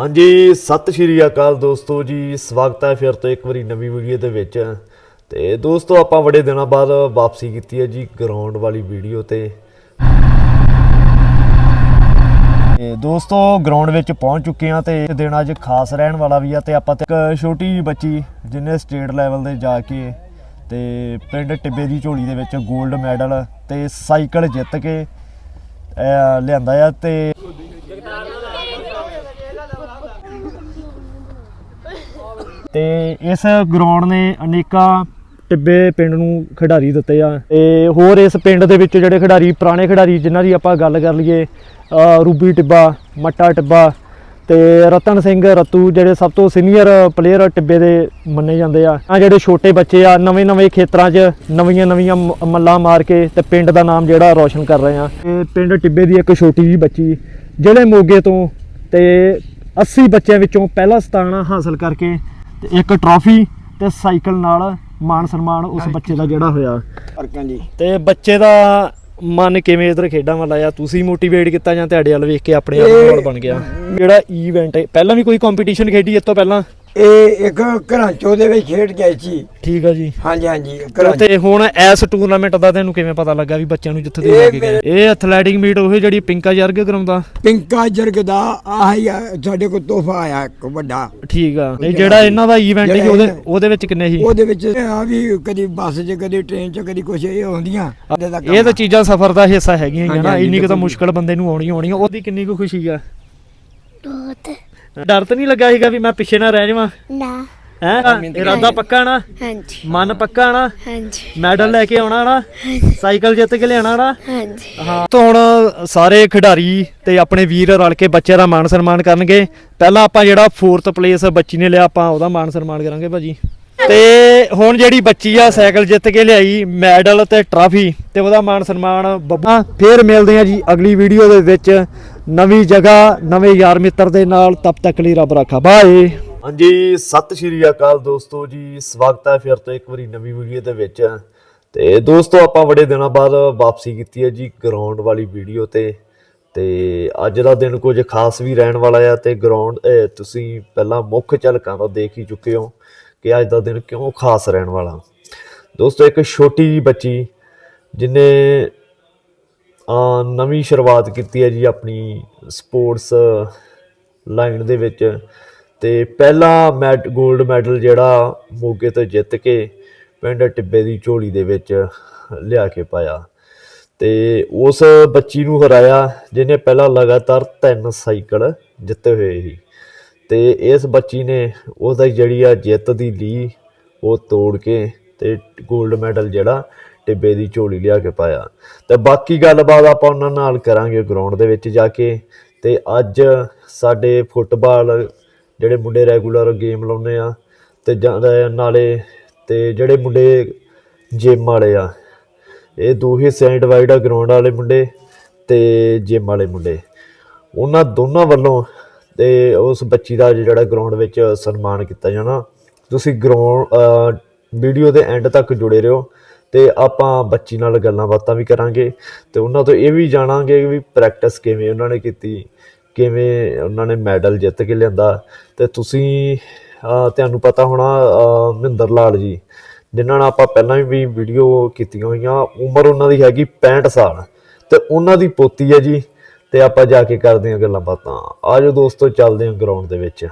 ਹਾਂਜੀ, ਸਤਿ ਸ਼੍ਰੀ ਅਕਾਲ ਦੋਸਤੋ ਜੀ। ਸਵਾਗਤ ਹੈ ਫਿਰ ਤੋਂ ਇੱਕ ਵਾਰੀ ਨਵੀਂ ਵੀਡੀਓ ਦੇ ਵਿੱਚ। ਤੇ ਦੋਸਤੋ, ਆਪਾਂ ਬੜੇ ਦਿਨਾਂ ਬਾਅਦ ਵਾਪਸੀ ਕੀਤੀ ਹੈ ਜੀ ਗਰਾਊਂਡ ਵਾਲੀ ਵੀਡੀਓ ਤੇ। ਦੋਸਤੋ, ਗਰਾਊਂਡ ਵਿੱਚ ਪਹੁੰਚ ਚੁੱਕੇ ਹਾਂ ਤੇ ਦਿਨ ਅੱਜ ਖਾਸ ਰਹਿਣ ਵਾਲਾ ਵੀ ਆ ਤੇ ਆਪਾਂ ਤੇ ਇੱਕ ਛੋਟੀ ਜਿਹੀ ਬੱਚੀ ਜਿਹਨੇ ਸਟੇਟ ਲੈਵਲ ਤੇ ਜਾ ਕੇ ਤੇ ਪਿੰਡ ਟਿੱਬੇ ਦੀ ਝੋਲੀ ਦੇ ਵਿੱਚ 골ਡ ਮੈਡਲ ਤੇ ਸਾਈਕਲ ਜਿੱਤ ਕੇ ਲਿਆਂਦਾ ਆ ਤੇ ਤੇ ਇਸ ਗਰਾਊਂਡ ਨੇ ਅਨੇਕਾਂ ਟਿੱਬੇ ਪਿੰਡ ਨੂੰ ਖਿਡਾਰੀ ਦਿੱਤੇ ਆ ਤੇ ਹੋਰ ਇਸ ਪਿੰਡ ਦੇ ਵਿੱਚ ਜਿਹੜੇ ਖਿਡਾਰੀ, ਪੁਰਾਣੇ ਖਿਡਾਰੀ ਜਿਨ੍ਹਾਂ ਦੀ ਆਪਾਂ ਗੱਲ ਕਰ ਲਈਏ ਰੂਬੀ ਟਿੱਬਾ, ਮੱਟਾ ਟਿੱਬਾ ਤੇ ਰਤਨ ਸਿੰਘ ਰਤੂ ਜਿਹੜੇ ਸਭ ਤੋਂ ਸੀਨੀਅਰ ਪਲੇਅਰ ਟਿੱਬੇ ਦੇ ਮੰਨੇ ਜਾਂਦੇ ਆ। ਆ ਜਿਹੜੇ ਛੋਟੇ ਬੱਚੇ ਆ ਨਵੇਂ ਨਵੇਂ ਖੇਤਰਾਂ 'ਚ ਨਵੀਆਂ ਨਵੀਆਂ ਮ- ਮੱਲਾਂ ਮਾਰ ਕੇ ਤੇ ਪਿੰਡ ਦਾ ਨਾਮ ਜਿਹੜਾ ਰੌਸ਼ਨ ਕਰ ਰਹੇ ਆ। ਇਹ ਪਿੰਡ ਟਿੱਬੇ ਦੀ ਇੱਕ ਛੋਟੀ ਜਿਹੀ ਬੱਚੀ, ਜਿਹੜੇ ਮੋਗੇ ਤੋਂ ਤੇ 80 ਬੱਚਿਆਂ ਵਿੱਚੋਂ ਪਹਿਲਾ ਸਥਾਨ ਹਾਸਲ ਕਰਕੇ ਤੇ ਇੱਕ ਟਰਾਫੀ ਤੇ ਸਾਈਕਲ ਨਾਲ ਮਾਣ ਸਨਮਾਨ ਉਸ ਬੱਚੇ ਦਾ ਜਿਹੜਾ ਹੋਇਆ। ਫਰਕਾਂ ਜੀ। ਤੇ ਬੱਚੇ ਦਾ ਮਨ ਕਿਵੇਂ ਇਧਰ ਖੇਡਾਂ ਵੱਲ ਆਇਆ? ਤੁਸੀਂ ਮੋਟੀਵੇਟ ਕੀਤਾ ਜਾਂ ਤੁਹਾਡੇ ਵੱਲ ਵੇਖ ਕੇ ਆਪਣੇ ਆਪ ਮਾਹੌਲ ਬਣ ਗਿਆ? ਜਿਹੜਾ ਇਵੈਂਟ ਹੈ ਪਹਿਲਾਂ ਵੀ ਕੋਈ ਕੰਪੀਟੀਸ਼ਨ ਖੇਡੀ ਇਸ ਤੋਂ ਪਹਿਲਾਂ? ਇਹ ਇੱਕ ਘਰਾਂ ਚੋਂ ਦੇ ਵਿੱਚ ਖੇਡ ਗਏ ਸੀ। ਠੀਕ ਆ ਜੀ। ਹਾਂਜੀ ਹਾਂਜੀ ਘਰਾਂ ਤੇ ਹੁਣ ਇਸ ਟੂਰਨਾਮੈਂਟ ਦਾ ਤੈਨੂੰ ਕਿਵੇਂ ਪਤਾ ਲੱਗਾ ਵੀ ਬੱਚਿਆਂ ਨੂੰ ਜਿੱਥੇ ਦੇ ਲੈ ਕੇ ਗਏ? ਇਹ ਐਥਲੈਟਿਕ ਮੀਟ ਉਹ ਜਿਹੜੀ ਪਿੰਕਾ ਜਰਗ ਕਰਾਉਂਦਾ? ਪਿੰਕਾ ਜਰਗ ਦਾ ਆਹ ਸਾਡੇ ਕੋਲ ਤੋਹਫਾ ਆਇਆ ਇੱਕ ਵੱਡਾ। ਠੀਕ ਆ। ਇਹ ਜਿਹੜਾ ਇਹਨਾਂ ਦਾ ਇਵੈਂਟ ਹੈ ਜਿਹੜਾ ਉਹਦੇ ਉਹਦੇ ਵਿੱਚ ਕਿੰਨੇ ਸੀ? ਉਹਦੇ ਵਿੱਚ ਆ ਵੀ ਕਦੀ ਬੱਸ 'ਚ ਕਦੀ ਟ੍ਰੇਨ 'ਚ ਕਦੀ ਕੁਛ ਇਹ ਕੰਮ ਇਹ ਤਾਂ। ਚੀਜ਼ਾਂ ਸਫਰ ਦਾ ਹਿੱਸਾ ਹੈਗੀਆਂ ਹੀ ਨਾ ਇੰਨੀ ਕੁ ਤਾਂ। ਮੁਸ਼ਕਲ ਬੰਦੇ ਨੂੰ ਆਉਣੀ ਆਉਣੀ ਆ। ਉਹਦੀ ਕਿੰਨੀ ਕੁ ਖੁਸ਼ੀ ਆ? ਬਹੁਤ। ਡਰ ਤਾਂ ਨਹੀਂ ਲੱਗਾ ਸੀਗਾ ਵੀ ਮੈਂ ਪਿੱਛੇ ਨਾ ਰਹਿ ਜਾਵਾਂ? ਨਾ। ਹੈ? ਇਰਾਦਾ ਪੱਕਾ ਨਾ ਹਾਂਜੀ। ਮਨ ਪੱਕਾ ਨਾ ਹਾਂਜੀ। ਮੈਡਲ ਲੈ ਕੇ ਆਉਣਾ ਨਾ ਸਾਈਕਲ ਜਿੱਤ ਕੇ ਲਿਆਣਾ ਨਾ ਹਾਂਜੀ। ਹਾਂ। ਤਾਂ ਹੁਣ ਸਾਰੇ ਖਿਡਾਰੀ ਤੇ ਆਪਣੇ ਵੀਰ ਰਲ ਕੇ ਬੱਚਿਆਂ ਦਾ ਮਾਣ ਸਨਮਾਨ ਕਰਨਗੇ। ਪਹਿਲਾਂ ਆਪਾਂ ਜਿਹੜਾ 4th ਪਲੇਸ ਬੱਚੀ ਨੇ ਲਿਆ ਆਪਾਂ ਉਹਦਾ ਮਾਣ ਸਨਮਾਨ ਕਰਾਂਗੇ ਭਾਜੀ। ਤੇ ਹੁਣ ਜਿਹੜੀ ਬੱਚੀ ਆ ਸਾਈਕਲ ਜਿੱਤ ਕੇ ਲਿਆਈ ਮੈਡਲ ਤੇ ਟਰਾਫੀ ਤੇ ਉਹਦਾ ਮਾਣ ਸਨਮਾਨ ਬੱਬਾ ਫੇਰ ਮਿਲਦੇ ਆ ਜੀ ਅਗਲੀ ਵੀਡੀਓ ਦੇ ਵਿੱਚ। ਨਵੀਂ ਜਗ੍ਹਾ, ਨਵੇਂ ਯਾਰ ਮਿੱਤਰ ਦੇ ਨਾਲ, ਤਬ ਤੱਕ ਲਈ ਰੱਬ ਰੱਖਾ। ਬਾਏ। ਹਾਂਜੀ, ਸਤਿ ਸ਼੍ਰੀ ਅਕਾਲ ਦੋਸਤੋ ਜੀ। ਸਵਾਗਤ ਹੈ ਫਿਰ ਤੋਂ ਇੱਕ ਵਾਰੀ ਨਵੀਂ ਵੀਡੀਓ ਦੇ ਵਿੱਚ। ਤੇ ਦੋਸਤੋ, ਆਪਾਂ ਬੜੇ ਦਿਨਾਂ ਬਾਅਦ ਵਾਪਸੀ ਕੀਤੀ ਹੈ ਜੀ ਗਰਾਊਂਡ ਵਾਲੀ ਵੀਡੀਓ ਤੇ। ਤੇ ਅੱਜ ਦਾ ਦਿਨ ਕੁਝ ਖਾਸ ਵੀ ਰਹਿਣ ਵਾਲਾ ਆ ਤੇ ਗਰਾਊਂਡ ਤੁਸੀਂ ਪਹਿਲਾਂ ਮੁੱਖ ਝਲਕਾਂ ਤਾਂ ਦੇਖ ਹੀ ਚੁੱਕੇ ਹੋ ਕਿ ਅੱਜ ਦਾ ਦਿਨ ਕਿਉਂ ਖਾਸ ਰਹਿਣ ਵਾਲਾ। ਦੋਸਤੋ, ਇੱਕ ਛੋਟੀ ਜਿਹੀ ਬੱਚੀ, ਜਿਨੇ ਨਵੀਂ ਸ਼ੁਰੂਆਤ ਕੀਤੀ ਹੈ ਜੀ ਆਪਣੀ ਸਪੋਰਟਸ ਲਾਈਨ ਦੇ ਵਿੱਚ। ਤੇ ਪਹਿਲਾ ਮੈਡ 골ਡ ਮੈਡਲ ਜਿਹੜਾ ਮੋਗੇ ਤੋਂ ਜਿੱਤ ਕੇ ਪਿੰਡ ਟਿੱਬੇ ਦੀ ਝੋਲੀ ਦੇ ਵਿੱਚ ਲਿਆ ਕੇ ਪਾਇਆ। ਤੇ ਉਸ ਬੱਚੀ ਨੂੰ ਹਰਾਇਆ ਜਿਹਨੇ ਪਹਿਲਾਂ ਲਗਾਤਾਰ ਤਿੰਨ ਸਾਈਕਲ ਜਿੱਤੇ ਹੋਏ ਸੀ। ਤੇ ਇਸ ਬੱਚੀ ਨੇ ਉਹਦਾ ਜਿਹੜੀ ਆ ਜਿੱਤ ਦੀ ਲੀ ਉਹ ਤੋੜ ਕੇ ਤੇ 골ਡ ਮੈਡਲ ਜਿਹੜਾ ਟਿੱਬੇ ਦੀ ਝੋਲੀ ਲਿਆ ਕੇ ਪਾਇਆ। ਤੇ ਬਾਕੀ ਗੱਲਬਾਤ ਆਪਾਂ ਉਹਨਾਂ ਨਾਲ ਕਰਾਂਗੇ ਗਰਾਊਂਡ ਦੇ ਵਿੱਚ ਜਾ ਕੇ। ਤੇ ਅੱਜ ਸਾਡੇ ਫੁੱਟਬਾਲ ਜਿਹੜੇ ਮੁੰਡੇ ਰੈਗੂਲਰ ਗੇਮ ਲਾਉਂਦੇ ਆ, ਤੇ ਜਾਂ- ਨਾਲੇ ਤੇ ਜਿਹੜੇ ਮੁੰਡੇ ਜਿਮ ਵਾਲੇ ਆ, ਇਹ ਦੋ ਹੀ ਸੈਂਟ ਵਾਈਡ ਆ ਗਰਾਊਂਡ ਵਾਲੇ ਮੁੰਡੇ ਤੇ ਜਿਮ ਵਾਲੇ ਮੁੰਡੇ। ਉਹਨਾਂ ਦੋਨਾਂ ਵੱਲੋਂ ਤੇ ਉਸ ਬੱਚੀ ਦਾ ਜਿਹੜਾ ਗਰਾਊਂਡ ਵਿੱਚ ਸਨਮਾਨ ਕੀਤਾ ਜਾਣਾ। ਤੁਸੀਂ ਗਰਾਊਂਡ ਵੀਡੀਓ ਦੇ ਐਂਡ ਤੱਕ ਜੁੜੇ ਰਹੋ। ਤੇ ਆਪਾਂ ਬੱਚੀ ਨਾਲ ਗੱਲਾਂ ਬਾਤਾਂ ਵੀ ਕਰਾਂਗੇ ਤੇ ਉਹਨਾਂ ਤੋਂ ਇਹ ਵੀ ਜਾਣਾਂਗੇ ਵੀ ਪ੍ਰੈਕਟਿਸ ਕਿਵੇਂ ਉਹਨਾਂ ਨੇ ਕੀਤੀ, ਕਿਵੇਂ ਉਹਨਾਂ ਨੇ ਮੈਡਲ ਜਿੱਤ ਕੇ ਲਿਆਂਦਾ। ਤੇ ਤੁਸੀਂ ਤੁਹਾਨੂੰ ਪਤਾ ਹੋਣਾ ਮਹਿੰਦਰ ਲਾਲ ਜੀ, ਜਿਨ੍ਹਾਂ ਨਾਲ ਆਪਾਂ ਪਹਿਲਾਂ ਵੀ ਵੀਡੀਓ ਕੀਤੀਆਂ ਹੋਈਆਂ, ਉਮਰ ਉਹਨਾਂ ਦੀ ਹੈਗੀ 65 ਸਾਲ। ਤੇ ਉਹਨਾਂ ਦੀ ਪੋਤੀ ਹੈ ਜੀ, ਤੇ ਆਪਾਂ ਜਾ ਕੇ ਕਰਦੇ ਹਾਂ ਗੱਲਾਂ ਬਾਤਾਂ। ਆਜੋ ਦੋਸਤੋ, ਚੱਲਦੇ ਹਾਂ ਗਰਾਊਂਡ ਦੇ ਵਿੱਚ।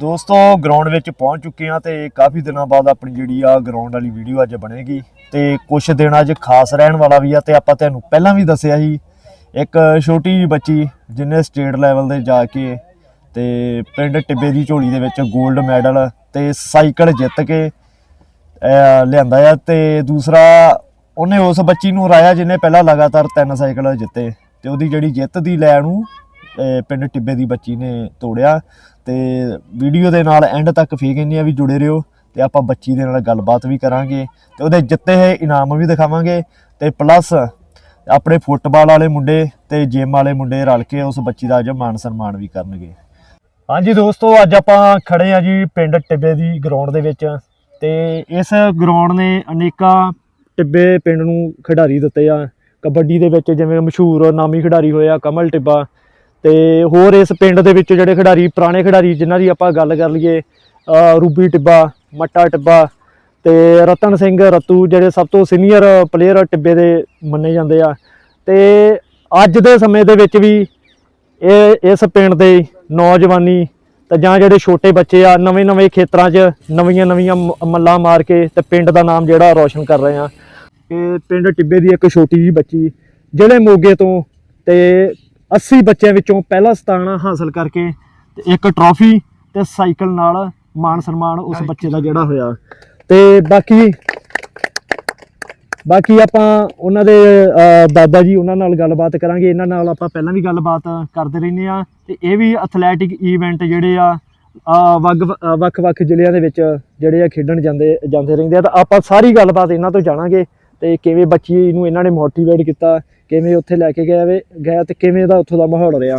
ਦੋਸਤੋ ਗਰਾਊਂਡ ਵਿੱਚ ਪਹੁੰਚ ਚੁੱਕੇ ਹਾਂ ਤੇ ਕਾਫੀ ਦਿਨਾਂ ਬਾਅਦ ਆਪਣੀ ਜਿਹੜੀ ਆ ਗਰਾਊਂਡ ਵਾਲੀ ਵੀਡੀਓ ਅੱਜ ਬਣੇਗੀ। ਤੇ ਕੁਝ ਦਿਨ ਅੱਜ ਖਾਸ ਰਹਿਣ ਵਾਲਾ ਵੀ ਆ ਤੇ ਆਪਾਂ ਤੁਹਾਨੂੰ ਪਹਿਲਾਂ ਵੀ ਦੱਸਿਆ ਸੀ, ਇੱਕ ਛੋਟੀ ਜਿਹੀ ਬੱਚੀ ਜਿਹਨੇ ਸਟੇਟ ਲੈਵਲ ਤੇ ਜਾ ਕੇ ਤੇ ਪਿੰਡ ਟਿੱਬੇ ਦੀ ਝੋਲੀ ਦੇ ਵਿੱਚ 골ਡ ਮੈਡਲ ਤੇ ਸਾਈਕਲ ਜਿੱਤ ਕੇ ਲਿਆਂਦਾ ਆ ਤੇ ਦੂਸਰਾ ਉਹਨੇ ਉਸ ਬੱਚੀ ਨੂੰ ਹਰਾਇਆ ਜਿਹਨੇ ਪਹਿਲਾਂ ਲਗਾਤਾਰ ਤਿੰਨ ਸਾਈਕਲ ਜਿੱਤੇ ਤੇ ਉਹਦੀ ਜਿਹੜੀ ਜਿੱਤ ਦੀ ਲੈ ਨੂੰ ਪਿੰਡ ਟਿੱਬੇ ਦੀ ਬੱਚੀ ਨੇ ਤੋੜਿਆ ਤੇ ਵੀਡੀਓ ਦੇ ਨਾਲ ਐਂਡ ਤੱਕ ਫੇਕ ਕਹਿੰਦੇ ਆ ਵੀ ਜੁੜੇ ਰਹੋ। ਤੇ ਆਪਾਂ ਬੱਚੀ ਦੇ ਨਾਲ ਗੱਲਬਾਤ ਵੀ ਕਰਾਂਗੇ ਤੇ ਉਹਦੇ ਜਿੱਤੇ ਹੋਏ ਇਨਾਮ ਵੀ ਦਿਖਾਵਾਂਗੇ ਤੇ ਪਲੱਸ ਆਪਣੇ ਫੁੱਟਬਾਲ ਵਾਲੇ ਮੁੰਡੇ ਤੇ ਜਿਮ ਵਾਲੇ ਮੁੰਡੇ ਰਲ ਕੇ ਉਸ ਬੱਚੀ ਦਾ ਅੱਜ ਮਾਣ ਸਨਮਾਨ ਵੀ ਕਰਨਗੇ। ਹਾਂਜੀ ਦੋਸਤੋ, ਅੱਜ ਆਪਾਂ ਖੜੇ ਆ ਜੀ ਪਿੰਡ ਟਿੱਬੇ ਦੀ ਗਰਾਊਂਡ ਦੇ ਵਿੱਚ ਤੇ ਇਸ ਗਰਾਊਂਡ ਨੇ ਅਨੇਕਾਂ ਟਿੱਬੇ ਪਿੰਡ ਨੂੰ ਖਿਡਾਰੀ ਦਿੱਤੇ ਆ। ਕਬੱਡੀ ਦੇ ਵਿੱਚ ਜਿਵੇਂ ਮਸ਼ਹੂਰ ਨਾਮੀ ਖਿਡਾਰੀ ਹੋਇਆ ਕਮਲ ਟਿੱਬਾ ਤੇ ਹੋਰ ਇਸ ਪਿੰਡ ਦੇ ਵਿੱਚ ਜਿਹੜੇ ਖਿਡਾਰੀ, ਪੁਰਾਣੇ ਖਿਡਾਰੀ ਜਿਨ੍ਹਾਂ ਦੀ ਆਪਾਂ ਗੱਲ ਕਰ ਲਈਏ ਰੂਬੀ ਟਿੱਬਾ ਮੱਟਾ ਟਿੱਬਾ ਤੇ ਰਤਨ ਸਿੰਘ ਰਤੂ ਜਿਹੜੇ ਸਭ ਤੋਂ ਸੀਨੀਅਰ ਪਲੇਅਰ ਟਿੱਬੇ ਦੇ ਮੰਨੇ ਜਾਂਦੇ ਆ। ਤੇ ਅੱਜ ਦੇ ਸਮੇਂ ਦੇ ਵਿੱਚ ਵੀ ਇਹ, ਇਸ ਪਿੰਡ ਦੇ ਨੌਜਵਾਨੀ ਤੇ ਜਾਂ ਜਿਹੜੇ ਛੋਟੇ ਬੱਚੇ ਆ, ਨਵੇਂ ਨਵੇਂ ਖੇਤਰਾਂ 'ਚ ਨਵੀਆਂ ਨਵੀਆਂ ਮ- ਮੱਲਾਂ ਮਾਰ ਕੇ ਤੇ ਪਿੰਡ ਦਾ ਨਾਮ ਜਿਹੜਾ ਰੌਸ਼ਨ ਕਰ ਰਹੇ ਆ। ਇਹ ਪਿੰਡ ਟਿੱਬੇ ਦੀ ਇੱਕ ਛੋਟੀ ਜੀ ਬੱਚੀ ਜਿਹੜੇ ਮੋਗੇ ਤੋਂ ਤੇ 80 ਬੱਚਿਆਂ ਵਿੱਚੋਂ ਪਹਿਲਾ ਸਥਾਨ ਹਾਸਲ ਕਰਕੇ ਤੇ ਇੱਕ ਟਰੋਫੀ ਤੇ ਸਾਈਕਲ ਨਾਲ ਮਾਣ ਸਨਮਾਨ ਉਸ ਬੱਚੇ ਦਾ ਜਿਹੜਾ ਹੋਇਆ। ਤੇ ਬਾਕੀ ਬਾਕੀ ਆਪਾਂ ਉਹਨਾਂ ਦੇ ਦਾਦਾ ਜੀ ਉਹਨਾਂ ਨਾਲ ਗੱਲਬਾਤ ਕਰਾਂਗੇ। ਇਹਨਾਂ ਨਾਲ ਆਪਾਂ ਪਹਿਲਾਂ ਵੀ ਗੱਲਬਾਤ ਕਰਦੇ ਰਹਿੰਦੇ ਆ ਤੇ ਇਹ ਵੀ ਐਥਲੈਟਿਕ ਇਵੈਂਟ ਜਿਹੜੇ ਆ ਵੱਖ-ਵੱਖ ਜ਼ਿਲ੍ਹਿਆਂ ਦੇ ਵਿੱਚ ਜਿਹੜੇ ਆ ਖੇਡਣ ਜਾਂਦੇ ਜਾਂਦੇ ਰਹਿੰਦੇ ਆ। ਤਾਂ ਆਪਾਂ ਸਾਰੀ ਗੱਲਬਾਤ ਇਹਨਾਂ ਤੋਂ ਜਾਣਾਂਗੇ ਤੇ ਕਿਵੇਂ ਬੱਚੀ ਨੂੰ ਇਹਨਾਂ ਨੇ ਮੋਟੀਵੇਟ ਕੀਤਾ ਕਿਵੇਂ ਉੱਥੇ ਲੈ ਕੇ ਗਏ ਵੇ ਗਏ ਤੇ ਕਿਵੇਂ ਦਾ ਉੱਥੋਂ ਦਾ ਮਾਹੌਲ ਰਿਹਾ।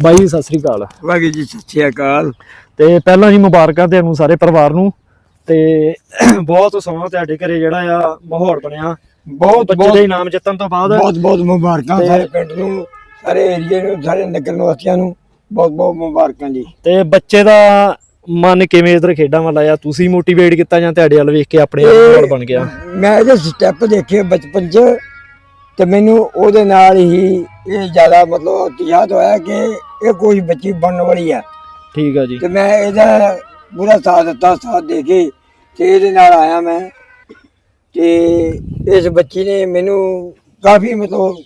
ਬਾਈ ਸਤਿ ਸ੍ਰੀ ਅਕਾਲ। ਵਾਹਿਗੁਰੂ ਜੀ ਸਤਿ ਸ਼੍ਰੀ ਅਕਾਲ। ਤੇ ਪਹਿਲਾਂ ਜੀ ਮੁਬਾਰਕਾਂ ਤੁਹਾਨੂੰ ਸਾਰੇ ਪਰਿਵਾਰ ਨੂੰ। ਤੇ ਬਹੁਤ ਸੋਹਣਾ ਤੁਹਾਡੇ ਘਰੇ ਜਿਹੜਾ ਆ ਮਾਹੌਲ ਬਣਿਆ। ਬਹੁਤ ਬੱਚੇ ਦੇ ਇਨਾਮ ਜਿੱਤਣ ਤੋਂ ਬਾਅਦ। ਬਹੁਤ ਬਹੁਤ ਮੁਬਾਰਕਾਂ ਸਾਰੇ ਪਿੰਡ ਨੂੰ ਸਾਰੇ ਏਰੀਏ ਨੂੰ ਸਾਰੇ ਨਗਰ ਨਿਵਾਸੀਆਂ ਨੂੰ ਬਹੁਤ ਬਹੁਤ ਮੁਬਾਰਕਾਂ ਜੀ। ਤੇ ਬੱਚੇ ਦਾ ਮਨ ਕਿਵੇਂ ਇਧਰ ਖੇਡਾਂ ਵੱਲ ਆਇਆ? ਤੁਸੀਂ ਮੋਟੀਵੇਟ ਕੀਤਾ ਜਾਂ ਤੁਹਾਡੇ ਵੱਲ ਵੇਖ ਕੇ ਆਪਣੇ ਆਪ ਮਾਹੌਲ ਬਣ ਗਿਆ? ਮੈਂ ਇਹਦੇ ਸਟੈਪ ਦੇਖੇ ਬਚਪਨ 'ਚ ਤੇ ਮੈਨੂੰ ਉਹਦੇ ਨਾਲ ਹੀ ਇਹ ਜ਼ਿਆਦਾ ਮਤਲਬ ਯਾਦ ਹੋਇਆ ਕਿ ਇਹ ਕੋਈ ਬੱਚੀ ਬਣਨ ਵਾਲੀ ਆ। ਠੀਕ ਆ ਜੀ। ਤੇ ਮੈਂ ਇਹਦਾ ਪੂਰਾ ਸਾਥ ਦਿੱਤਾ ਸਾਥ ਦੇ ਕੇ ਤੇ ਇਹਦੇ ਨਾਲ ਆਇਆ ਮੈਂ ਤੇ ਇਸ ਬੱਚੀ ਨੇ ਮੈਨੂੰ ਕਾਫੀ ਮਤਲਬ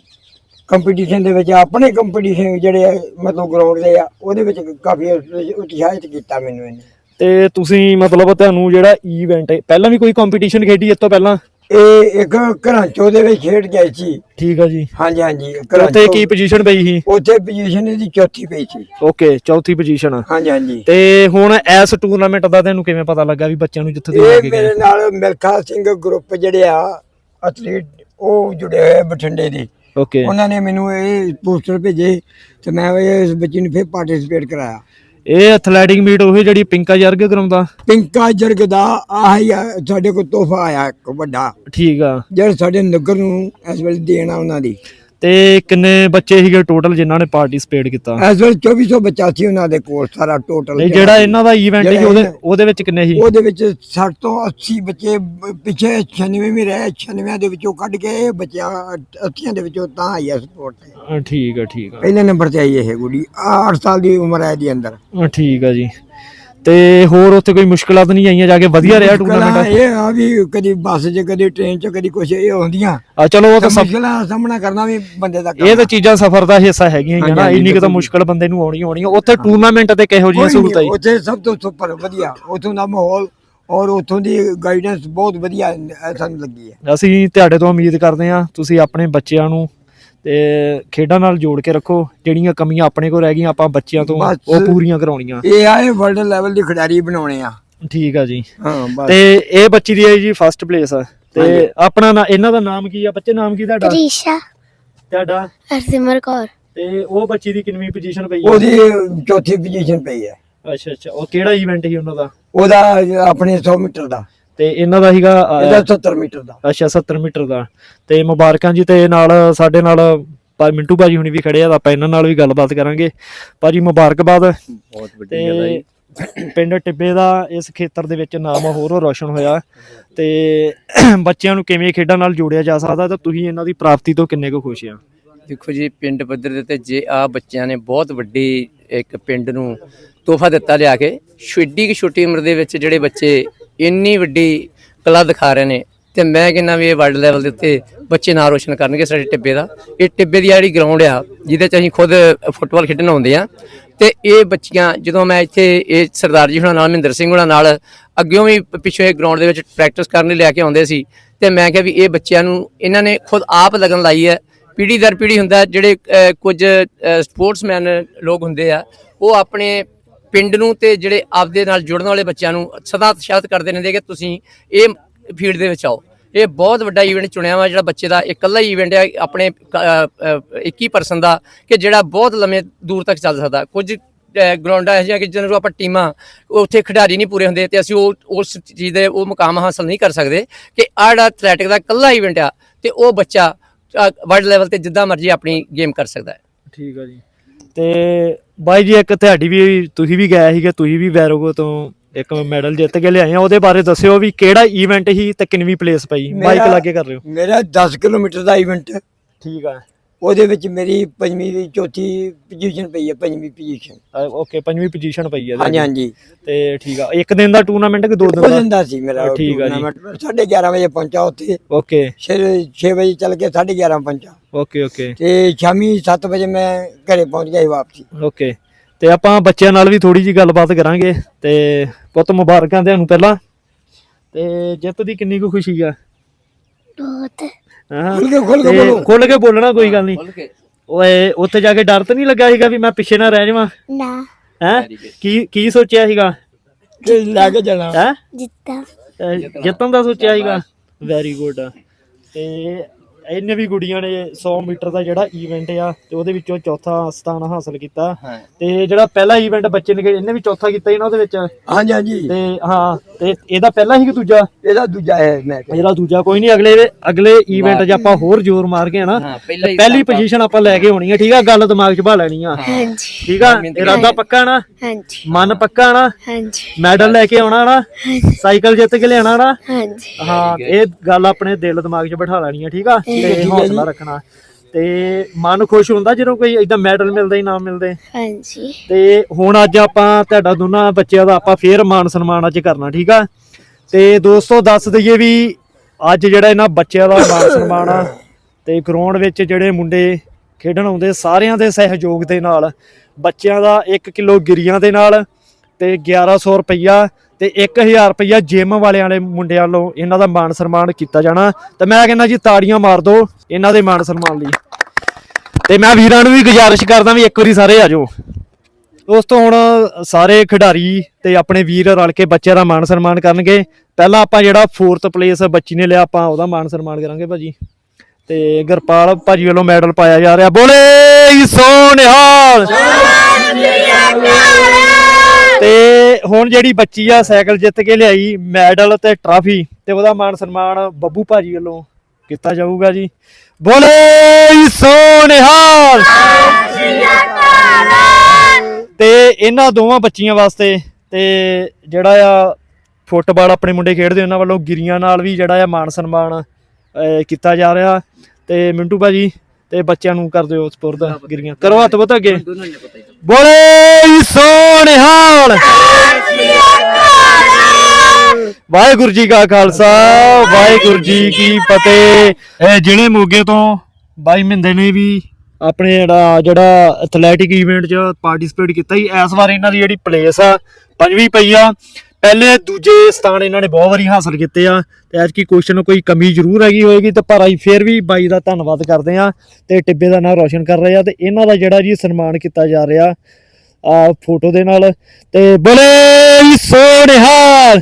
ਕੰਪੀਟੀਸ਼ਨ ਦੇ ਵਿੱਚ ਆਪਣੇ ਕੰਪੀਟੀਸ਼ਨ ਜਿਹੜੇ ਆ, ਮਤਲਬ ਗਰਾਊਂਡ ਦੇ ਆ ਉਹਦੇ ਵਿੱਚ ਕਾਫੀ ਉਤਸ਼ਾਹਿਤ ਕੀਤਾ ਮੈਨੂੰ ਇਹਨੇ। ਤੇ ਤੁਸੀਂ ਮਤਲਬ ਤੁਹਾਨੂੰ ਜਿਹੜਾ ਇਵੈਂਟ ਪਹਿਲਾਂ ਵੀ ਕੋਈ ਕੰਪੀਟੀਸ਼ਨ ਖੇਡੀ ਇਸ ਤੋਂ ਪਹਿਲਾਂ? ਇਹ ਇੱਕ ਘਰਾਂਚੋ ਦੇ ਵਿੱਚ ਖੇਡ ਗਏ ਸੀ। ਠੀਕ ਆ ਜੀ। ਹਾਂਜੀ ਹਾਂਜੀ ਉੱਥੇ ਕੀ ਪੋਜੀਸ਼ਨ ਪਈ ਸੀ? ਉੱਥੇ ਪੋਜੀਸ਼ਨ ਇਹਦੀ ਚੌਥੀ ਪਈ ਸੀ। ਓਕੇ ਚੌਥੀ ਪੋਜੀਸ਼ਨ ਹਾਂਜੀ ਹਾਂਜੀ। ਤੇ ਹੁਣ ਇਸ ਟੂਰਨਾਮੈਂਟ ਦਾ ਤੁਹਾਨੂੰ ਕਿਵੇਂ ਪਤਾ ਲੱਗਾ ਵੀ ਬੱਚਿਆਂ ਨੂੰ ਜਿੱਥੇ ਲੈ ਇਹ ਕੇ ਮੇਰੇ ਨਾਲ ਮਿਲਖਾ ਸਿੰਘ ਗਰੁੱਪ ਜਿਹੜੇ ਆ ਐਥਲੀਟ ਉਹ ਜੁੜੇ ਹੋਏ ਆ ਬਠਿੰਡੇ ਦੇ। ਓਕੇ ਉਹਨਾਂ ਨੇ ਮੈਨੂੰ ਇਹ ਪੋਸਟਰ ਭੇਜੇ ਤੇ ਮੈਂ ਇਸ ਬੱਚੀ ਨੂੰ ਫਿਰ ਪਾਰਟਿਸਿਪੇਟ ਕਰਾਇਆ। ਇਹ ਐਥਲੈਟਿਕ ਮੀਟ ਉਹ ਜਿਹੜੀ ਪਿੰਕਾ ਜਰਗ ਕਰਾਉਂਦਾ। ਪਿੰਕਾ ਜਰਗ ਦਾ ਆਹੀ ਆ ਸਾਡੇ ਕੋਲ ਤੋਹਫਾ ਆਇਆ ਇੱਕ ਵੱਡਾ। ਠੀਕ ਆ। ਜਿਹੜਾ ਸਾਡੇ ਨਗਰ ਨੂੰ ਇਸ ਵੇਲੇ ਦੇਣਾ ਉਹਨਾਂ ਦੀ। ਤੇ ਕਿੰਨੇ ਬੱਚੇ ਸੀਗੇ ਟੋਟਲ ਜਿਨ੍ਹਾਂ ਨੇ ਪਾਰਟਿਸਿਪੇਟ ਕੀਤਾ? ਇਸ ਵੇਲੇ 2400 ਬੱਚਾ ਸੀ ਉਹਨਾਂ ਦੇ ਕੋਲ ਸਾਰਾ ਟੋਟਲ ਨਹੀਂ ਜਿਹੜਾ ਇਹਨਾਂ ਦਾ ਇਵੈਂਟ ਸੀ ਉਹਦੇ ਉਹਦੇ ਵਿੱਚ ਕਿੰਨੇ ਸੀ? ਉਹਦੇ ਵਿੱਚ 60 ਤੋਂ 80 ਬੱਚੇ ਪਿੱਛੇ 96 ਵੀ ਰਹੇ 96 ਦੇ ਵਿੱਚੋਂ ਕੱਢ ਕੇ ਇਹ ਬੱਚਿਆਂ 80 ਦੇ ਵਿੱਚੋਂ ਤਾਂ ਆਈ ਆ ਸਪੋਰਟ ਤੇ। ਠੀਕ ਆ ਠੀਕ ਆ। ਪਹਿਲੇ ਨੰਬਰ ਤੇ ਆਈ ਇਹ ਗੁੱਡੀ 8 ਸਾਲ ਦੀ ਉਮਰ ਹੈ ਇਹਦੀ ਅੰਦਰ। ਠੀਕ ਆ ਜੀ। ਤੇ ਹੋਰ ਉੱਥੇ ਕੋਈ ਮੁਸ਼ਕਲਾਂ ਤਾਂ ਨਹੀਂ ਆਈਆਂ ਜਾ ਕੇ ਵਧੀਆ ਰਿਹਾ ਟੂਰਨਾਮੈਂਟ ਇਹ ਆ ਵੀ ਕਦੀ ਬੱਸ 'ਚ ਕਦੀ ਟ੍ਰੇਨ 'ਚ ਕਦੀ ਕੁਛ ਇਹ ਹੁੰਦੀਆਂ। ਆ ਚਲੋ ਉਹ ਤਾਂ ਸਭ ਮੁਸ਼ਕਲਾਂ ਦਾ ਸਾਹਮਣਾ ਕਰਨਾ ਵੀ ਬੰਦੇ ਦਾ ਕੰਮ ਇਹ ਤਾਂ ਚੀਜ਼ਾਂ ਸਫਰ ਦਾ ਹਿੱਸਾ ਹੈਗੀਆਂ ਹੀ ਨਾ ਇੰਨੀ ਕੁ ਤਾਂ। ਮੁਸ਼ਕਲ ਬੰਦੇ ਨੂੰ ਆਉਣੀ ਆਉਣੀ। ਉੱਥੇ ਟੂਰਨਾਮੈਂਟ ਤੇ ਕਿਹੋ ਜਿਹੀਆਂ ਸਹੂਲਤਾਂ ਸੀ ਉੱਥੇ ਸਭ ਤੋਂ ਸੁਪਰ ਵਧੀਆ। ਉੱਥੋਂ ਦਾ ਮਾਹੌਲ ਔਰ ਉੱਥੋਂ ਦੀ ਗਾਈਡੈਂਸ ਬਹੁਤ ਵਧੀਆ ਸਾਨੂੰ ਲੱਗੀ ਹੈ। ਅਸੀਂ ਤੁਹਾਡੇ ਤੋਂ ਉਮੀਦ ਕਰਦੇ ਹਾਂ ਤੁਸੀਂ ਆਪਣੇ ਬੱਚਿਆਂ ਨੂੰ ਤੇ ਖੇਡਾਂ ਨਾਲ ਜੋੜ ਕੇ ਰੱਖੋ ਜਿਹੜੀਆਂ ਕਮੀਆਂ ਆਪਣੇ ਕੋਲ ਰਹਿ ਗਈਆਂ ਆਪਾਂ ਬੱਚਿਆਂ ਤੋਂ ਬਸ। ਉਹ ਪੂਰੀਆਂ ਕਰਾਉਣੀਆਂ। ਇਹ ਆਏ ਵਰਲਡ ਲੈਵਲ ਦੀ ਖਿਡਾਰੀ ਬਣਾਉਣੇ ਆ। ਠੀਕ ਆ ਜੀ। ਹਾਂ ਬਸ। ਤੇ ਇਹ ਬੱਚੀ ਦੀ ਹੈ ਜੀ ਫਸਟ ਪਲੇਸ ਤੇ ਆਪਣਾ ਨਾ ਇਹਨਾਂ ਦਾ ਨਾਮ ਕੀ ਆ? ਬੱਚੇ ਨਾਮ ਕੀ ਤੁਹਾਡਾ? ਤਰੀਸ਼ਾ। ਤੁਹਾਡਾ? ਹਰਸਿਮਰ ਕੌਰ। ਤੇ ਉਹ ਬੱਚੀ ਦੀ ਕਿੰਨਵੀਂ ਪੋਜੀਸ਼ਨ ਪਈ ਆ? ਉਹਦੀ ਚੌਥੀ ਪੋਜੀਸ਼ਨ ਪਈ ਹੈ ਅੱਛਾ ਅੱਛਾ। ਉਹ ਕਿਹੜਾ ਇਵੈਂਟ ਸੀ ਉਹਨਾਂ ਦਾ? ਉਹਦਾ ਆਪਣੇ 100 ਮੀਟਰ ਦਾ। ਤੇ ਇਹਨਾਂ ਦਾ ਸੀਗਾ ਇਹਦਾ 70 ਮੀਟਰ ਦਾ। ਅੱਛਾ 70 ਮੀਟਰ ਦਾ। ਤੇ ਮੁਬਾਰਕਾਂ ਜੀ ਤੇ ਨਾਲ ਸਾਡੇ ਨਾਲ ਪਾ ਮਿੰਟੂ ਭਾਜੀ ਹੁਣੀ ਵੀ ਖੜੇ ਆ ਤਾਂ ਆਪਾਂ ਇਹਨਾਂ ਨਾਲ ਵੀ ਗੱਲਬਾਤ ਕਰਾਂਗੇ। ਭਾਜੀ ਮੁਬਾਰਕਬਾਦ ਬਹੁਤ ਵੱਡੀ ਗੱਲ ਹੈ ਜੀ। ਪਿੰਡ ਟਿੱਬੇ ਦਾ ਇਸ ਖੇਤਰ ਦੇ ਵਿੱਚ ਨਾਮ ਹੋਰ ਰੋਸ਼ਨ ਹੋਇਆ। ਤੇ ਬੱਚਿਆਂ ਨੂੰ ਕਿਵੇਂ ਖੇਡਾਂ ਨਾਲ ਜੋੜਿਆ ਜਾ ਸਕਦਾ ਤਾਂ ਤੁਸੀਂ ਇਹਨਾਂ ਦੀ ਪ੍ਰਾਪਤੀ ਤੋਂ ਕਿੰਨੇ ਕੁ ਖੁਸ਼ ਆ? ਦੇਖੋ ਜੀ ਪਿੰਡ ਪੱਧਰ ਦੇ ਤੇ ਜੇ ਆ ਬੱਚਿਆਂ ਨੇ ਬਹੁਤ ਵੱਡੀ ਇੱਕ ਪਿੰਡ ਨੂੰ ਤੋਹਫਾ ਦਿੱਤਾ ਲਿਆ ਕੇ ਛੋਟੀ ਕਿ ਛੋਟੀ ਉਮਰ ਦੇ ਵਿੱਚ ਜਿਹੜੇ ਬੱਚੇ ਇੰਨੀ ਵੱਡੀ ਕਲਾ ਦਿਖਾ ਰਹੇ ਨੇ ਤੇ ਮੈਂ ਕਹਿੰਦਾ ਵੀ ਇਹ ਵਰਲਡ ਲੈਵਲ ਦੇ ਉੱਤੇ ਬੱਚੇ ਨਾਂ ਰੋਸ਼ਨ ਕਰਨਗੇ ਸਾਡੇ ਟਿੱਬੇ ਦਾ। ਇਹ ਟਿੱਬੇ ਦੀ ਜਿਹੜੀ ਗਰਾਊਂਡ ਆ, ਜਿਹਦੇ 'ਚ ਅਸੀਂ ਖੁਦ ਫੁੱਟਬਾਲ ਖੇਡਣ ਆਉਂਦੇ ਆ। ਤੇ ਇਹ ਬੱਚੀਆਂ, ਜਦੋਂ ਮੈਂ ਇੱਥੇ ਇਹ ਸਰਦਾਰ ਜੀ ਹੁਣਾਂ ਨਾਲ, ਮਹਿੰਦਰ ਸਿੰਘ ਹੁਣਾਂ ਨਾਲ ਅੱਗਿਓਂ ਵੀ ਪ- ਪਿੱਛੋਂ ਇਹ ਗਰਾਊਂਡ ਦੇ ਵਿੱਚ ਪ੍ਰੈਕਟਿਸ ਕਰਨ ਲਈ ਲੈ ਕੇ ਆਉਂਦੇ ਸੀ, ਤੇ ਮੈਂ ਕਿਹਾ ਵੀ ਇਹ ਬੱਚਿਆਂ ਨੂੰ, ਇਹਨਾਂ ਨੇ ਖੁਦ ਆਪ ਲਗਨ ਲਾਈ ਹੈ। ਪੀੜੀ ਦਰ ਪੀੜੀ ਹੁੰਦਾ, ਜਿਹੜੇ ਕੁਝ ਸਪੋਰਟਸਮੈਨ ਲੋਕ ਹੁੰਦੇ ਆ, ਉਹ ਆਪਣੇ ਪਿੰਡ ਨੂੰ ਤੇ ਜਿਹੜੇ ਆਪਦੇ ਨਾਲ ਜੁੜਨ ਵਾਲੇ ਬੱਚਿਆਂ ਨੂੰ ਸਦਾ ਉਤਸ਼ਾਹਿਤ ਕਰਦੇ ਰਹਿੰਦੇ ਕਿ ਤੁਸੀਂ ਇਹ ਫੀਲਡ ਦੇ ਵਿੱਚ ਆਓ। ਇਹ ਬਹੁਤ ਵੱਡਾ ਈਵੈਂਟ ਚੁਣਿਆ ਵਾ ਜਿਹੜਾ ਬੱਚੇ ਦਾ ਇਕੱਲਾ ਈਵੈਂਟ ਇਵੈਂਟ ਹੈ ਆਪਣੇ ਕ- ਅਹ, ਅਹ, 21 ਪਰਸਨ ਦਾ ਕਿ ਜਿਹੜਾ ਬਹੁਤ ਲੰਮੇ ਦੂਰ ਤੱਕ ਚੱਲ ਸਕਦਾ। ਕੁਝ ਗਰਾਊਂਡਾਂ ਇਹੋ ਜਿਹੀਆਂ ਕਿ ਜਿਹਨਾਂ ਨੂੰ ਆਪਾਂ ਟੀਮਾਂ ਉੱਥੇ ਖਿਡਾਰੀ ਨਹੀਂ ਪੂਰੇ ਹੁੰਦੇ ਤੇ ਅਸੀਂ ਉਹ ਉਸ ਚੀਜ਼ ਦੇ ਉਹ ਮੁਕਾਮ ਹਾਸਲ ਨਹੀਂ ਕਰ ਸਕਦੇ ਕਿ ਆਹ ਜਿਹੜਾ ਐਥਲੈਟਿਕ ਦਾ ਇਕੱਲਾ ਈਵੈਂਟ ਆ ਤੇ ਉਹ ਬੱਚਾ ਵਰਲਡ ਲੈਵਲ ਤੇ ਜਿੱਦਾਂ ਮਰਜ਼ੀ ਆਪਣੀ ਗੇਮ ਕਰ ਸਕਦਾ ਹੈ। ਠੀਕ ਆ ਜੀ। ਤੇ ਬਾਈ ਜੀ ਇੱਕ ਤੁਹਾਡੀ ਵੀ ਤੁਸੀਂ ਵੀ ਗਏ ਸੀਗੇ ਤੁਸੀਂ ਵੀ ਵੈਰੋਗੋ ਤੋਂ ਇੱਕ ਮੈਡਲ ਜਿੱਤ ਕੇ ਲਿਆਏ ਆ। ਉਹਦੇ ਬਾਰੇ ਦੱਸਿਓ ਵੀ ਕਿਹੜਾ ਇਵੈਂਟ ਸੀ ਤੇ ਕਿੰਨਵੀਂ ਪਲੇਸ ਪਈ? ਮਾਈਕ ਮੇਰਾ- ਲਾਗੇ ਕਰ ਲਿਓ ਮੇਰਾ 10 ਕਿਲੋਮੀਟਰ ਦਾ ਇਵੈਂਟ ਠੀਕ ਆ। ਉਹਦੇ ਵਿੱਚ ਮੇਰੀ ਪੰਜਵੀਂ ਦੀ ਚੌਥੀ ਪੋਜੀਸ਼ਨ ਪਈ ਹੈ ਪੰਜਵੀਂ ਪੋਜੀਸ਼ਨ ਓਕੇ ਪੰਜਵੀਂ ਪੋਜੀਸ਼ਨ ਪਈ ਹੈ ਹਾਂਜੀ ਹਾਂਜੀ। ਤੇ ਠੀਕ ਆ। ਇੱਕ ਦਿਨ ਦਾ ਟੂਰਨਾਮੈਂਟ ਕਿ ਦੋ ਉਹ ਦਿਨ ਦਾ? ਦਿਨ ਦਾ ਸੀ ਮੇਰਾ ਠੀਕ ਆ ਜੀ। ਟੂਰਨਾਮੈਂਟ। ਸਾਢੇ 11 ਵਜੇ ਪਹੁੰਚਾ ਉੱਥੇ। ਓਕੇ ਫਿਰ 6 ਵਜੇ ਚੱਲ ਕੇ 11:30 ਪਹੁੰਚਾ। ਓਕੇ ਓਕੇ ਤੇ ਸ਼ਾਮੀ 7 ਵਜੇ ਮੈਂ ਘਰੇ ਪਹੁੰਚ ਗਿਆ ਸੀ ਵਾਪਸੀ। ਓਕੇ ਤੇ ਆਪਾਂ ਬੱਚਿਆਂ ਨਾਲ ਵੀ ਥੋੜੀ ਜੀ ਗੱਲਬਾਤ ਕਰਾਂਗੇ। ਤੇ ਪੁੱਤ ਮੁਬਾਰਕਾਂ ਤੁਹਾਨੂੰ ਪਹਿਲਾਂ। ਤੇ ਜਿੱਤ ਦੀ ਕਿੰਨੀ ਕੁ ਖੁਸ਼ੀ ਆ? ਬਹੁਤ। ਹਾਂ। ਖੁੱਲ ਕੇ ਖੁੱਲ ਕੇ ਤੇ ਬੋਲੋ। ਖੁੱਲ ਕੇ ਬੋਲਣਾ ਕੋਈ ਗੱਲ ਨਹੀਂ। ਖੁੱਲ ਕੇ। ਓਏ ਉੱਥੇ ਜਾ ਕੇ ਡਰ ਤਾਂ ਨਹੀਂ ਲੱਗਾ ਸੀਗਾ ਵੀ ਮੈਂ ਪਿੱਛੇ ਨਾ ਰਹਿ ਜਾਵਾਂ? ਨਾ। ਹੈ? ਕੀ ਕੀ ਸੋਚਿਆ ਸੀਗਾ? ਕਿ ਲੈ ਕੇ ਜਾਣਾ। ਹੈ? ਜਿੱਤਾ। ਜਿੱਤਣ ਦਾ ਸੋਚਿਆ ਸੀਗਾ। ਵੈਰੀ ਗੁੱਡ ਤੇ ਇਹਨੇ ਵੀ ਗੁੜੀਆਂ ਨੇ 100 ਮੀਟਰ ਦਾ ਜਿਹੜਾ ਇਵੈਂਟ ਆ ਤੇ ਉਹਦੇ ਵਿੱਚੋਂ ਚੌਥਾ ਸਥਾਨ ਹਾਸਲ ਕੀਤਾ। ਹਾਂ। ਤੇ ਜਿਹੜਾ ਪਹਿਲਾ ਇਵੈਂਟ ਬੱਚੇ ਨੇ ਇਹਨੇ ਵੀ ਚੌਥਾ ਕੀਤਾ ਨਾ ਉਹਦੇ ਵਿੱਚ? ਹਾਂਜੀ ਹਾਂਜੀ। ਤੇ ਹਾਂ ਤੇ ਇਹਦਾ ਪਹਿਲਾ ਸੀ ਕਿ ਦੂਜਾ? ਇਹਦਾ ਦੂਜਾ ਹੈ ਮੈਂ ਇਹਦਾ ਦੂਜਾ ਕੋਈ ਨਹੀਂ ਅਗਲੇ ਅਗਲੇ ਇਵੈਂਟ 'ਚ ਆਪਾਂ ਹੋਰ ਜ਼ੋਰ ਮਾਰ ਕੇ ਨਾ ਹਾਂ ਪਹਿਲਾਂ ਹੀ ਪਹਿਲੀ ਪੋਜੀਸ਼ਨ ਆਪਾਂ ਲੈ ਕੇ ਆਉਣੀ ਆ ਠੀਕ ਆ? ਗੱਲ ਦਿਮਾਗ 'ਚ ਭਾ ਲੈਣੀ ਆ। ਹਾਂਜੀ। ਠੀਕ ਆ? ਇਰਾਦਾ ਪੱਕਾ ਨਾ? ਹਾਂਜੀ। ਮਨ ਪੱਕਾ ਨਾ? ਹਾਂਜੀ। ਮੈਡਲ ਲੈ ਕੇ ਆਉਣਾ ਨਾ? ਸਾਈਕਲ ਜਿੱਤ ਕੇ ਲਿਆਣਾ ਨਾ? ਹਾਂਜੀ। ਹਾਂ ਇਹ ਗੱਲ ਆਪਣੇ ਦਿਲ ਦਿਮਾਗ 'ਚ ਬਿਠਾ ਲੈਣੀ ਆ ਠੀਕ ਆ? ਤੇ ਹੌਸਲਾ ਰੱਖਣਾ। ਤੇ ਮਨ ਖੁਸ਼ ਹੁੰਦਾ ਜਦੋਂ ਕੋਈ ਇਦਾਂ ਮੈਡਲ ਮਿਲਦੇ ਇਨਾਮ ਮਿਲਦੇ। ਹਾਂਜੀ। ਤੇ ਹੁਣ ਅੱਜ ਆਪਾਂ ਤੁਹਾਡਾ ਦੋਨਾਂ ਬੱਚਿਆਂ ਦਾ ਆਪਾਂ ਫੇਰ ਮਾਨ ਸਨਮਾਨ ਅੱਜ ਕਰਨਾ ਠੀਕ ਆ? ਤੇ ਦੋਸਤੋ ਦੱਸ ਦਈਏ ਵੀ ਅੱਜ ਜਿਹੜਾ ਇਹਨਾਂ ਬੱਚਿਆਂ ਦਾ ਮਾਨ ਸਨਮਾਨ ਆ ਤੇ ਗਰਾਊਂਡ ਵਿੱਚ ਜਿਹੜੇ ਮੁੰਡੇ ਖੇਡਣ ਆਉਂਦੇ ਸਾਰਿਆਂ ਦੇ ਸਹਿਯੋਗ ਦੇ ਨਾਲ ਬੱਚਿਆਂ ਦਾ 1 ਕਿਲੋ ਗਿਰੀਆਂ ਦੇ ਨਾਲ ਤੇ 1100 ਰੁਪਈਆ ਤੇ 1000 ਰੁਪਈਆ ਜਿਮ ਵਾਲਿਆਂ ਵਾਲੇ ਮੁੰਡਿਆਂ ਵੱਲੋਂ ਇਹਨਾਂ ਦਾ ਮਾਨ ਸਨਮਾਨ ਕੀਤਾ ਜਾਣਾ। ਤੇ ਮੈਂ ਕਹਿੰਦਾ ਜੀ ਤਾੜੀਆਂ ਮਾਰ ਦਿਓ ਇਹਨਾਂ ਦੇ ਮਾਨ ਸਨਮਾਨ ਲਈ। ਤੇ ਮੈਂ ਵੀਰਾਂ ਨੂੰ ਵੀ ਗੁਜ਼ਾਰਿਸ਼ ਕਰਦਾ ਵੀ ਇੱਕ ਵਾਰੀ ਸਾਰੇ ਆ ਜਾਓ। ਦੋਸਤੋ ਹੁਣ ਸਾਰੇ ਖਿਡਾਰੀ ਤੇ ਆਪਣੇ ਵੀਰ ਰਲ ਕੇ ਬੱਚਿਆਂ ਦਾ ਮਾਨ ਸਨਮਾਨ ਕਰਨਗੇ। ਪਹਿਲਾਂ ਆਪਾਂ ਜਿਹੜਾ 4th ਪਲੇਸ ਬੱਚੀ ਨੇ ਲਿਆ, ਆਪਾਂ ਉਹਦਾ ਮਾਨ ਸਨਮਾਨ ਕਰਾਂਗੇ ਭਾਜੀ। ਤੇ ਗੁਰਪਾਲ ਭਾਜੀ ਵੱਲੋਂ ਮੈਡਲ ਪਾਇਆ ਜਾ ਰਿਹਾ। ਬੋਲੇ ਸੋਨਿਹਾਲ! ਤੇ ਹੁਣ ਜਿਹੜੀ ਬੱਚੀ ਆ ਸਾਈਕਲ ਜਿੱਤ ਕੇ ਲਿਆਈ ਮੈਡਲ ਤੇ ਟਰਾਫੀ ਤੇ ਉਹਦਾ ਮਾਣ ਸਨਮਾਨ ਬੱਬੂ ਭਾਜੀ ਵੱਲੋਂ ਕੀਤਾ ਜਾਊਗਾ ਜੀ। ਬੋਲੇ ਸੋਨਿਹਾਲ! ਤੇ ਇਹਨਾਂ ਦੋਵਾਂ ਬੱਚੀਆਂ ਵਾਸਤੇ ਤੇ ਜਿਹੜਾ ਆ ਫੁੱਟਬਾਲ ਆਪਣੇ ਮੁੰਡੇ ਖੇਡਦੇ ਉਹਨਾਂ ਵੱਲੋਂ ਗਿਰੀਆਂ ਨਾਲ ਵੀ ਜਿਹੜਾ ਆ ਮਾਣ ਸਨਮਾਨ ਅਹ, ਕੀਤਾ ਜਾ ਰਿਹਾ। ਤੇ ਮਿੰਟੂ ਭਾਜੀ ਤੇ ਬੱਚਿਆਂ ਨੂੰ ਕਰ ਦਿਓ ਸਪੁਰਦ ਗਿਰੀਆਂ। ਕਰੋ ਹੱਥ ਬਤ ਅੱਗੇ। ਹੀ ਬੋਲੇ ਸੋਨਿਹਾਲ ਵਾਹਿਗੁਰੂ ਜੀ ਕਾ ਖਾਲਸਾ ਵਾਹਿਗੁਰੂ ਜੀ ਕੀ ਫਤਿਹ। ਇਹ ਜਿਹੜੇ ਮੋਗੇ ਤੋਂ ਬਾਈ ਮਿੰਦੇ ਨੇ ਵੀ ਆਪਣੇ ਜਿਹੜਾ ਜਿਹੜਾ ਐਥਲੈਟਿਕ ਇਵੈਂਟ 'ਚ ਪਾਰਟਿਸਿਪੇਟ ਕੀਤਾ ਸੀ ਇਸ ਵਾਰ ਇਹਨਾਂ ਦੀ ਜਿਹੜੀ ਪਲੇਸ ਆ ਪੰਜਵੀਂ ਪਈ ਆ। ਪਹਿਲੇ ਦੂਜੇ ਸਥਾਨ ਇਹਨਾਂ ਨੇ ਬਹੁਤ ਵਾਰੀ ਹਾਸਲ ਕੀਤੇ ਆ ਤੇ ਅੱਜ ਕੀ ਕੁਐਸਚਨ ਕੋਈ ਕਮੀ ਜ਼ਰੂਰ ਹੈਗੀ ਹੋਏਗੀ ਤੇ ਪਰ ਅਸੀਂ ਫੇਰ ਵੀ ਬਾਈ ਦਾ ਧੰਨਵਾਦ ਕਰਦੇ ਆ ਤੇ ਟਿੱਬੇ ਦਾ ਨਾਮ ਰੋਸ਼ਨ ਕਰ ਰਹੇ ਆ ਤੇ ਇਹਨਾਂ ਦਾ ਜਿਹੜਾ ਜੀ ਸਨਮਾਨ ਕੀਤਾ ਜਾ ਰਿਹਾ ਆ ਫੋਟੋ ਦੇ ਨਾਲ ਤੇ ਬੋਲੇ ਸੋਨਿਹਾਲ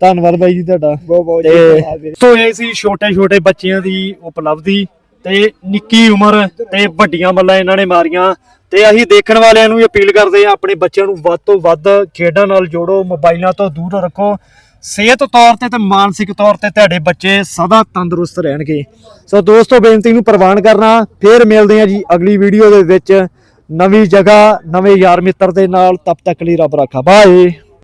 ਧੰਨਵਾਦ ਬਾਈ ਜੀ ਤੁਹਾਡਾ। ਬਹੁਤ ਬਹੁਤ ਤੇ ਸੋ ਇਹ ਸੀ ਛੋਟੇ ਛੋਟੇ ਬੱਚਿਆਂ ਦੀ ਉਪਲਬਧੀ ਤੇ ਨਿੱਕੀ ਉਮਰ ਤੇ ਵੱਡੀਆਂ ਮੱਲਾਂ ਇਹਨਾਂ ਨੇ ਮਾਰੀਆਂ ਤੇ ਅਸੀਂ ਦੇਖਣ ਵਾਲਿਆਂ ਨੂੰ ਵੀ ਅਪੀਲ ਕਰਦੇ ਆ ਆਪਣੇ ਬੱਚਿਆਂ ਨੂੰ ਵੱਧ ਤੋਂ ਵੱਧ ਖੇਡਾਂ ਨਾਲ ਜੋੜੋ, ਮੋਬਾਈਲਾਂ ਤੋਂ ਦੂਰ ਰੱਖੋ। ਸਿਹਤ ਤੌਰ ਤੇ ਤੇ ਮਾਨਸਿਕ ਤੌਰ ਤੇ ਤੁਹਾਡੇ ਬੱਚੇ ਸਦਾ ਤੰਦਰੁਸਤ ਰਹਿਣਗੇ। ਸੋ ਦੋਸਤੋ, ਬੇਨਤੀ ਨੂੰ ਪ੍ਰਵਾਨ ਕਰਨਾ, ਫੇਰ ਮਿਲਦੇ ਆ ਜੀ ਅਗਲੀ ਵੀਡੀਓ ਦੇ ਵਿੱਚ। ਨਵੀਂ ਜਗ੍ਹਾ, ਨਵੇਂ ਯਾਰ ਮਿੱਤਰ ਦੇ ਨਾਲ, ਤਬ ਤੱਕ ਲਈ ਰੱਬ ਰੱਖਾ। ਬਾਏ